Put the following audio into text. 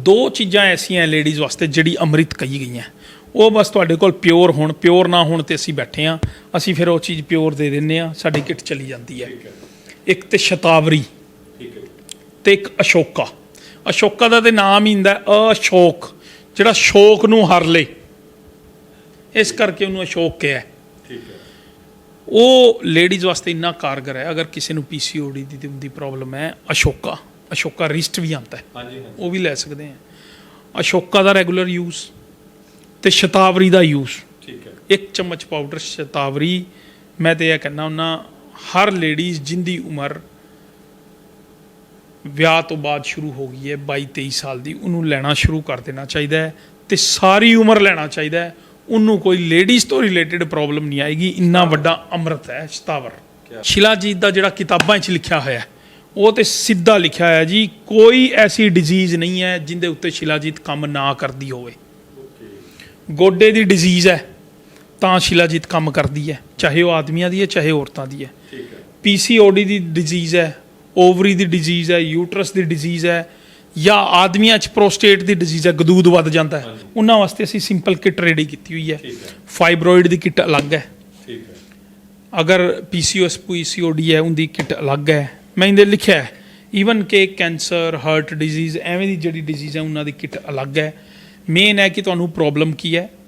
ਦੋ ਚੀਜ਼ਾਂ ਐਸੀਆਂ ਲੇਡੀਜ਼ ਵਾਸਤੇ ਜਿਹੜੀ ਅੰਮ੍ਰਿਤ ਕਹੀ ਗਈਆਂ। ਉਹ ਬਸ ਤੁਹਾਡੇ ਕੋਲ ਪਿਓਰ ਹੋਣ ਪਿਓਰ ਨਾ ਹੋਣ ਤੇ ਅਸੀਂ ਬੈਠੇ ਆ। ਅਸੀਂ ਫਿਰ ਉਹ ਚੀਜ਼ ਪਿਓਰ ਦੇ ਦਿੰਨੇ ਆ ਸਾਡੀ ਕਿਟ ਚਲੀ ਜਾਂਦੀ ਹੈ ਇੱਕ ਤੇ ਸ਼ਤਾਵਰੀ ਤੇ ਇੱਕ ਅਸ਼ੋਕਾ। ਅਸ਼ੋਕਾ ਦਾ ਤੇ ਨਾਮ ਹੀ ਹੁੰਦਾ ਅਸ਼ੋਕ ਜਿਹੜਾ ਸ਼ੋਕ ਨੂੰ ਹਰ ਲੇ। ਇਸ ਕਰਕੇ ਉਹਨੂੰ ਅਸ਼ੋਕ ਕਿਹਾ। ਠੀਕ ਹੈ ਉਹ ਲੇਡੀਜ਼ ਵਾਸਤੇ ਇੰਨਾ ਕਾਰਗਰ ਹੈ ਅਗਰ ਕਿਸੇ ਨੂੰ ਪੀਸੀਓਡੀ ਦੀ ਦੀ ਪ੍ਰੋਬਲਮ ਹੈ ਅਸ਼ੋਕਾ। ਅਸ਼ੋਕਾ ਰਿਸਟ ਵੀ ਹਾਂਜੀ ਹਾਂਜੀ। ਉਹ ਵੀ ਲੈ ਸਕਦੇ ਆ ਅਸ਼ੋਕਾ ਦਾ ਰੈਗੂਲਰ ਯੂਜ਼ ਤੇ ਸ਼ਤਾਵਰੀ ਦਾ ਯੂਜ਼। ਠੀਕ ਹੈ। ਇੱਕ ਚਮਚ ਪਾਊਡਰ ਸ਼ਤਾਵਰੀ। ਮੈਂ ਤੇ ਇਹ ਕਹਿੰਦਾ ਹੁੰਨਾ ਹਰ ਲੇਡੀਜ਼ ਜਿੰਦੀ ਉਮਰ ਵਿਆਹ ਤੋਂ ਬਾਅਦ ਸ਼ੁਰੂ ਹੋ ਗਈ ਹੈ 22 23 ਸਾਲ ਦੀ ਉਹਨੂੰ ਲੈਣਾ ਸ਼ੁਰੂ ਕਰ ਦੇਣਾ ਚਾਹੀਦਾ ਹੈ ਤੇ ਸਾਰੀ ਉਮਰ ਲੈਣਾ ਚਾਹੀਦਾ ਹੈ। ਉਹਨੂੰ ਕੋਈ ਲੇਡੀਜ਼ ਤੋਂ ਰਿਲੇਟਡ ਪ੍ਰੋਬਲਮ ਨਹੀਂ ਆਏਗੀ। ਇੰਨਾ ਵੱਡਾ ਅੰਮ੍ਰਿਤ ਹੈ ਸ਼ਤਾਵਰ। ਸ਼ਿਲਾਜੀਤ ਦਾ ਜਿਹੜਾ ਕਿਤਾਬਾਂ 'ਚ ਲਿਖਿਆ ਹੋਇਆ ਹੈ, ਉਹ ਤੇ ਸਿੱਧਾ ਲਿਖਿਆ ਹੋਇਆ ਜੀ ਕੋਈ ਐਸੀ ਡਿਜ਼ੀਜ਼ ਨਹੀਂ ਹੈ ਜਿੰਦੇ ਉੱਤੇ ਸ਼ਿਲਾਜੀਤ ਕੰਮ ਨਾ ਕਰਦੀ ਹੋਵੇ। ਗੋਡੇ ਦੀ ਡਿਜ਼ੀਜ਼ ਹੈ ਤਾਂ ਸ਼ਿਲਾਜੀਤ ਕੰਮ ਕਰਦੀ ਹੈ ਚਾਹੇ ਉਹ ਆਦਮੀਆਂ ਦੀ ਹੈ ਚਾਹੇ ਔਰਤਾਂ ਦੀ ਹੈ। ਹੈ। ਪੀਸੀਓਡੀ ਦੀ ਡਿਜ਼ੀਜ਼ ਹੈ ਓਵਰੀ ਦੀ ਡਿਜ਼ੀਜ਼ ਹੈ ਯੂਟਰਸ ਦੀ ਡਿਜ਼ੀਜ਼ ਹੈ ਜਾਂ ਆਦਮੀਆਂ 'ਚ ਪ੍ਰੋਸਟੇਟ ਦੀ ਡਿਜ਼ੀਜ਼ ਹੈ ਗਦੂਦ ਵੱਧ ਜਾਂਦਾ ਹੈ। ਉਹਨਾਂ ਵਾਸਤੇ ਅਸੀਂ ਸਿੰਪਲ ਕਿਟ ਰੈਡੀ ਕੀਤੀ ਹੋਈ ਹੈ। ਹੈ। ਫਾਈਬਰੋਇਡ ਦੀ ਕਿਟ ਅਲੱਗ ਹੈ। ਠੀਕ ਹੈ। ਅਗਰ ਪੀਸੀਓਐਸ ਪੀਸੀਓਡੀ ਹੈ ਉਹਦੀ ਕਿਟ ਅਲੱਗ ਹੈ। ਮੈਂ ਇਹਦੇ ਲਿਖਿਆ ਈਵਨ ਕਿ ਕੈਂਸਰ ਹਾਰਟ ਡਿਜ਼ੀਜ਼ ਐਵੇਂ ਦੀ ਜਿਹੜੀ ਡਿਜ਼ੀਜ਼ ਹੈ, ਉਹਨਾਂ ਦੀ ਕਿਟ ਅਲੱਗ ਹੈ। ਮੇਨ ਹੈ ਕਿ ਤੁਹਾਨੂੰ ਪ੍ਰੋਬਲਮ ਕੀ ਹੈ?